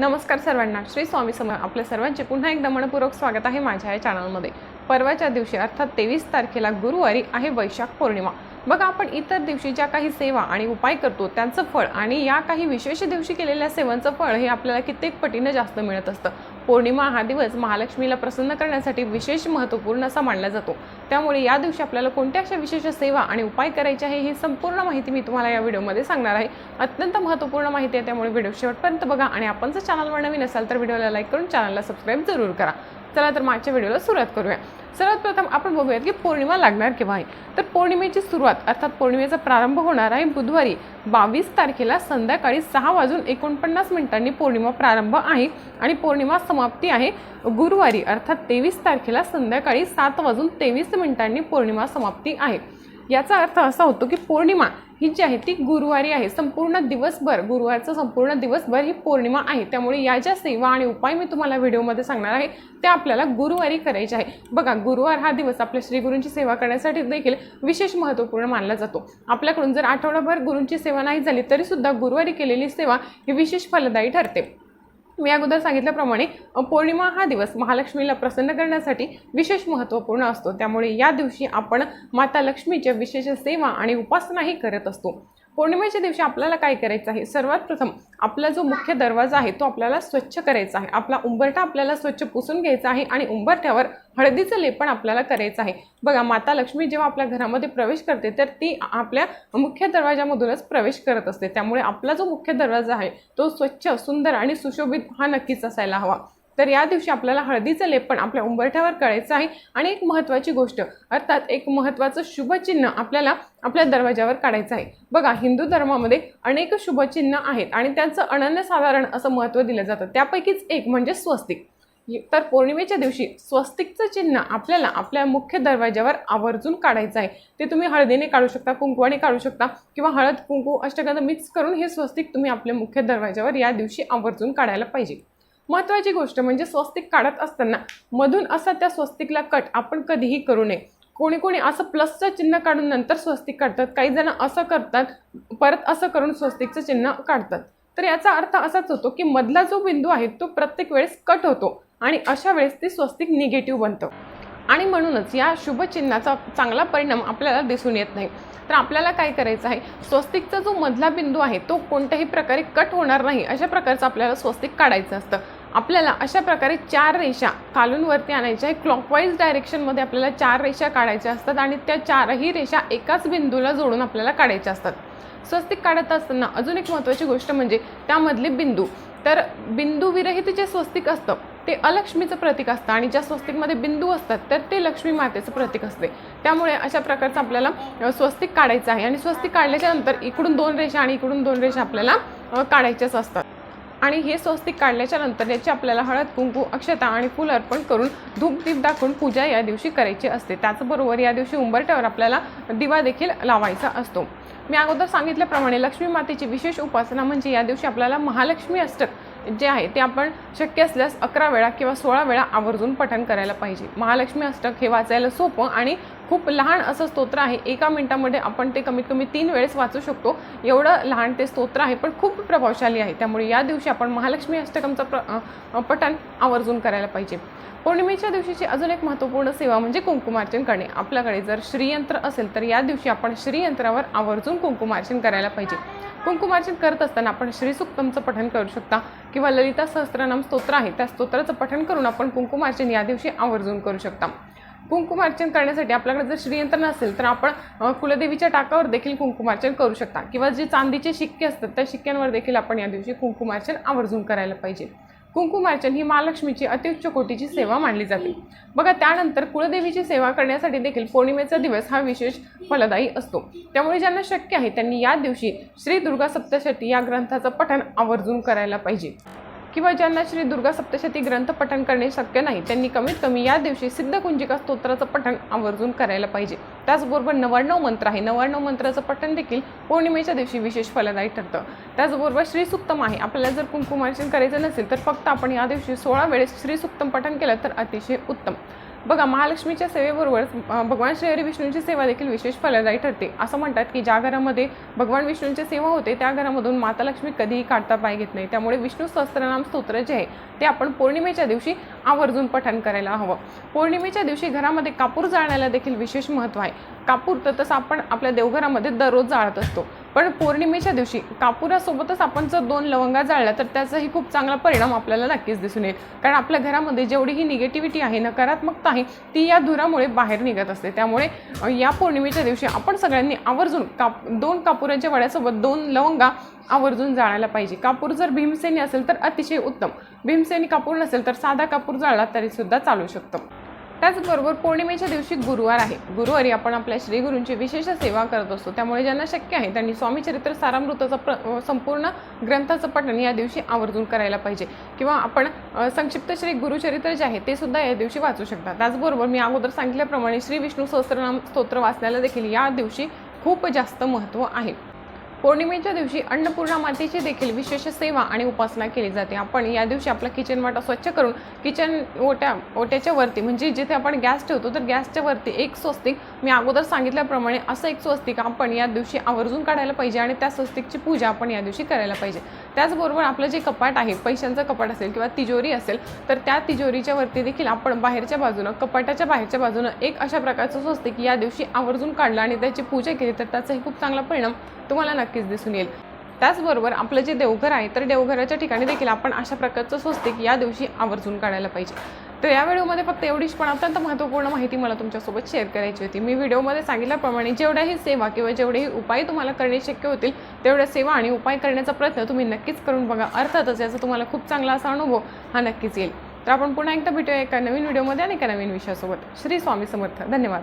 नमस्कार सर्वांना. श्री स्वामी समर्थ. आपल्या सर्वांचे पुन्हा एकदा मनपूर्वक स्वागत आहे माझ्या या चॅनलमध्ये परवाच्या दिवशी अर्थात तेवीस तारखेला गुरुवारी आहे वैशाख पौर्णिमा. बघा आपण इतर दिवशी ज्या काही सेवा आणि उपाय करतो त्यांचं फळ आणि या काही विशेष दिवशी केलेल्या सेवांचं फळ हे आपल्याला कित्येक पटीनं जास्त मिळत असतं. पौर्णिमा हा दिवस महालक्ष्मीला प्रसन्न करण्यासाठी विशेष महत्त्वपूर्ण असा मानला जातो. त्यामुळे या दिवशी आपल्याला कोणत्या अशा विशेष सेवा आणि उपाय करायचे आहे ही संपूर्ण माहिती मी तुम्हाला या व्हिडिओमध्ये सांगणार आहे. अत्यंत महत्त्वपूर्ण माहिती आहे त्यामुळे व्हिडिओ शेवटपर्यंत बघा. आणि आपण जर चॅनलवर नवीन असाल तर व्हिडिओला लाईक करून चॅनलला सबस्क्राईब जरूर करा. चला तर मागच्या व्हिडिओला सुरुवात करूया. सर्वात प्रथम आपण बघूयात की पौर्णिमा लागणार केव्हा आहे? तर पौर्णिमेची सुरुवात अर्थात पौर्णिमेचा प्रारंभ होणार आहे बुधवारी बावीस तारखेला संध्याकाळी सहा वाजून एकोणपन्नास मिनिटांनी पौर्णिमा प्रारंभ आहे आणि पौर्णिमा समाप्ती आहे गुरुवारी अर्थात तेवीस तारखेला संध्याकाळी सात वाजून तेवीस मिनिटांनी पौर्णिमा समाप्ती आहे. याचा अर्थ असा होतो की पौर्णिमा ही जी आहे ती गुरुवारी आहे. संपूर्ण दिवसभर गुरुवारचं संपूर्ण दिवसभर ही पौर्णिमा आहे. त्यामुळे या ज्या सेवा आणि उपाय मी तुम्हाला व्हिडिओमध्ये सांगणार आहे त्या आपल्याला गुरुवारी करायचे आहे. बघा गुरुवार हा दिवस आपल्या श्रीगुरूंची सेवा करण्यासाठी देखील विशेष महत्त्वपूर्ण मानला जातो. आपल्याकडून जर आठवडाभर गुरूंची सेवा नाही झाली तरीसुद्धा गुरुवारी केलेली सेवा ही विशेष फलदायी ठरते. मी अगोदर सांगितल्याप्रमाणे पौर्णिमा हा दिवस महालक्ष्मीला प्रसन्न करण्यासाठी विशेष महत्त्वपूर्ण असतो. त्यामुळे या दिवशी आपण माता लक्ष्मीच्या विशेष सेवा आणि उपासनाही करत असतो. पौर्णिमेच्या दिवशी आपल्याला काय करायचं आहे? सर्वात प्रथम आपला जो मुख्य दरवाजा आहे तो आपल्याला स्वच्छ करायचा आहे. आपला उंबरठा आपल्याला स्वच्छ पुसून घ्यायचा आहे आणि उंबरठ्यावर हळदीचं लेपन आपल्याला करायचं आहे. बघा माता लक्ष्मी जेव्हा आपल्या घरामध्ये प्रवेश करते तर ती आपल्या मुख्य दरवाजामधूनच प्रवेश करत असते. त्यामुळे आपला जो मुख्य दरवाजा आहे तो स्वच्छ सुंदर आणि सुशोभित हा नक्कीच असायला हवा. तर या दिवशी आपल्याला हळदीचं लेपन आपल्या उंबरठ्यावर करायचं आहे. आणि एक महत्त्वाची गोष्ट अर्थात एक महत्त्वाचं शुभचिन्ह आपल्याला आपल्या दरवाजावर काढायचं आहे. बघा हिंदू धर्मामध्ये अनेक शुभचिन्ह आहेत आणि त्यांचं अनन्यसाधारण असं महत्त्व दिलं जातं. त्यापैकीच एक म्हणजे स्वस्तिक. तर पौर्णिमेच्या दिवशी स्वस्तिकचं चिन्ह आपल्याला आपल्या मुख्य दरवाजावर आवर्जून काढायचं आहे. ते तुम्ही हळदीने काढू शकता कुंकवाने काढू शकता किंवा हळद कुंकू अष्टगंध मिक्स करून हे स्वस्तिक तुम्ही आपल्या मुख्य दरवाजावर या दिवशी आवर्जून काढायला पाहिजे. महत्त्वाची गोष्ट म्हणजे स्वस्तिक काढत असताना मधून असा त्या स्वस्तिकला कट आपण कधीही करू नये. कोणी कोणी असं प्लसचं चिन्ह काढून नंतर स्वस्तिक काढतात. काही जण असं करतात परत असं करून स्वस्तिकचं चिन्ह काढतात. तर याचा अर्थ असाच होतो की मधला जो बिंदू आहे तो प्रत्येक वेळेस कट होतो आणि अशा वेळेस ते स्वस्तिक निगेटिव्ह बनतं. आणि म्हणूनच या शुभचिन्हाचा चांगला परिणाम आपल्याला दिसून येत नाही. तर आपल्याला काय करायचं आहे? स्वस्तिकचा जो मधला बिंदू आहे तो कोणत्याही प्रकारे कट होणार नाही. अशा प्रकारचं आपल्याला स्वस्तिक काढायचं असतं. आपल्याला अशा प्रकारे चार रेषा खालून वरती आणायच्या आहे क्लॉकवाईज डायरेक्शनमध्ये आपल्याला चार रेषा काढायच्या असतात आणि त्या चारही रेषा एकाच बिंदूला जोडून आपल्याला काढायच्या असतात. स्वस्तिक काढत असताना अजून एक महत्त्वाची गोष्ट म्हणजे त्यामधले बिंदू. तर बिंदूविरहित जे स्वस्तिक असतं ते अलक्ष्मीचं प्रतीक असतं आणि ज्या स्वस्तिकमध्ये बिंदू असतात तर ते लक्ष्मी मातेचं प्रतीक असते. त्यामुळे अशा प्रकारचं आपल्याला स्वस्तिक काढायचं आहे. आणि स्वस्तिक काढल्याच्या नंतर इकडून दोन रेषा आणि इकडून दोन रेषा आपल्याला काढायच्याच असतात. आणि हे स्वस्तिक काढल्याच्या नंतर याची आपल्याला हळद कुंकू अक्षता आणि फुल अर्पण करून धूपदीप दाखवून पूजा या दिवशी करायची असते. त्याचबरोबर या दिवशी उंबरट्यावर आपल्याला दिवा देखील लावायचा असतो. मी अगोदर सांगितल्याप्रमाणे लक्ष्मी मातेची विशेष उपासना म्हणजे या दिवशी आपल्याला महालक्ष्मी अष्टक जे आहे ते आपण शक्य असल्यास अकरा वेळा किंवा सोळा वेळा आवर्जून पठण करायला पाहिजे. महालक्ष्मी अष्टक हे वाचायला सोपं आणि खूप लहान असं स्तोत्र आहे. एका मिनिटामध्ये आपण ते कमीत कमी तीन वेळेस वाचू शकतो. एवढं लहान ते स्तोत्र आहे पण खूप प्रभावशाली आहे. त्यामुळे या दिवशी आपण महालक्ष्मी अष्टकमचं प्र पठण आवर्जून करायला पाहिजे. पौर्णिमेच्या दिवशीची अजून एक महत्त्वपूर्ण सेवा म्हणजे कुंकुमार्चन करणे. आपल्याकडे जर श्रीयंत्र असेल तर या दिवशी आपण श्रीयंत्रावर आवर्जून कुंकुमार्चन करायला पाहिजे. कुंकुमार्चन करत असताना आपण श्रीसुक्तमचं पठण करू शकता किंवा ललिता सहस्त्रनाम स्तोत्र आहे त्या स्तोत्राचं पठण करून आपण कुंकुमार्चन या दिवशी आवर्जून करू शकता. कुंकुमार्चन करण्यासाठी आपल्याकडे जर श्रीयंत्र नसेल तर आपण कुलदेवीच्या टाकावर देखील कुंकुमार्चन करू शकता. किंवा जे चांदीचे शिक्के असतात त्या शिक्क्यांवर देखील आपण या दिवशी कुंकुमार्चन आवर्जून करायला पाहिजे. कुंकुमार्चन ही महालक्ष्मीची अतिउच्च कोटीची सेवा मानली जाते. बघा त्यानंतर कुळदेवीची सेवा करण्यासाठी देखील पौर्णिमेचा दिवस हा विशेष फलदायी असतो. त्यामुळे ज्यांना शक्य आहे त्यांनी या दिवशी श्री दुर्गा सप्तशती या ग्रंथाचं पठण आवर्जून करायला पाहिजे. किंवा ज्यांना श्री दुर्गा सप्तशती ग्रंथ पठण करणे शक्य नाही त्यांनी कमीत कमी या दिवशी सिद्धकुंजिका स्तोत्राचं पठण आवर्जून करायला पाहिजे. त्याचबरोबर नव्याण्णव मंत्र आहे. नव्याण्णव मंत्राचं पठण देखील पौर्णिमेच्या दिवशी विशेष फलदायी ठरतं. त्याचबरोबर श्रीसुक्तम आहे. आपल्याला जर कुंकुमार्चन करायचं नसेल तर फक्त आपण या दिवशी सोळा वेळेस श्रीसुक्तम पठण केलं तर अतिशय उत्तम. बघा महालक्ष्मीच्या सेवेबरोबर भगवान श्रीहरी विष्णूंची सेवा देखील विशेष फलदायी ठरते. असं म्हणतात की ज्या घरामध्ये भगवान विष्णूंची सेवा होते त्या घरामधून माता लक्ष्मी कधीही काढता पाय घेत नाही. त्यामुळे विष्णू सहस्त्रनाम स्तोत्र जे आहे ते आपण पौर्णिमेच्या दिवशी आवर्जून पठण करायला हवं. पौर्णिमेच्या दिवशी घरामध्ये कापूर जाळण्याला देखील विशेष महत्त्व आहे. कापूर तर तसं आपण आपल्या देवघरामध्ये दररोज जाळत असतो. पण पौर्णिमेच्या दिवशी कापुरासोबतच आपण जर दोन लवंगा जाळल्या तर त्याचाही खूप चांगला परिणाम आपल्याला नक्कीच दिसून येईल. कारण आपल्या घरामध्ये जेवढी ही निगेटिव्हिटी आहे नकारात्मकता आहे ती या धुरामुळे बाहेर निघत असते. त्यामुळे या पौर्णिमेच्या दिवशी आपण सगळ्यांनी आवर्जून काप दोन कापुराच्या वड्यासोबत दोन लवंगा आवर्जून जाळायला पाहिजे. कापूर जर भीमसेनी असेल तर अतिशय उत्तम. भीमसेनी कापूर नसेल तर साधा कापूर जाळला तरी सुद्धा चालू शकतो. त्याचबरोबर पौर्णिमेच्या दिवशी गुरुवार आहे. गुरुवारी आपण आपल्या श्रीगुरूंची विशेष सेवा करत असतो. त्यामुळे ज्यांना शक्य आहे त्यांनी स्वामीचरित्र सारामृताचं प्र संपूर्ण ग्रंथाचं पठण या दिवशी आवर्जून करायला पाहिजे. किंवा आपण संक्षिप्त श्री गुरुचरित्र जे आहे ते सुद्धा या दिवशी वाचू शकता. त्याचबरोबर मी अगोदर सांगितल्याप्रमाणे श्री विष्णू सहस्रनाम स्तोत्र वाचण्याला देखील या दिवशी खूप जास्त महत्त्व आहे. पौर्णिमेच्या दिवशी अन्नपूर्णा मातेची देखील विशेष सेवा आणि उपासना केली जाते. आपण या दिवशी आपला किचन वाटा स्वच्छ करून किचन ओट्या ओट्याच्या वरती म्हणजे जिथे आपण गॅस ठेवतो तर गॅसच्या वरती एक स्वस्तिक मी अगोदर सांगितल्याप्रमाणे असं एक स्वस्तिक आपण या दिवशी आवर्जून काढायला पाहिजे आणि त्या स्वस्तिकची पूजा आपण या दिवशी करायला पाहिजे. त्याचबरोबर आपलं जे कपाट आहे पैशांचं कपाट असेल किंवा तिजोरी असेल तर त्या तिजोरीच्या वरती देखील आपण बाहेरच्या बाजूनं कपाटाच्या बाहेरच्या बाजूनं एक अशा प्रकारचं स्वस्तिक या दिवशी आवर्जून काढलं आणि त्याची पूजा केली तर त्याचाही खूप चांगला परिणाम तुम्हाला नक्कीच दिसून येईल. त्याचबरोबर आपलं जे देवघर आहे तर देवघराच्या ठिकाणी देखील आपण अशा प्रकारचं स्वस्तिक या दिवशी आवर्जून काढायला पाहिजे. तर या व्हिडिओमध्ये फक्त एवढीच पण अत्यंत महत्त्वपूर्ण माहिती मला तुमच्यासोबत शेअर करायची होती. मी व्हिडिओमध्ये सांगितल्याप्रमाणे जेवढ्याही सेवा किंवा जेवढेही उपाय तुम्हाला करणे शक्य होतील तेवढ्या सेवा आणि उपाय करण्याचा प्रयत्न तुम्ही नक्कीच करून बघा. अर्थातच याचा तुम्हाला खूप चांगला असा अनुभव हा नक्कीच येईल. तर आपण पुन्हा एकदा भेटूया एका नवीन व्हिडिओमध्ये आणि एका नवीन विषयासोबत. श्री स्वामी समर्थ. धन्यवाद.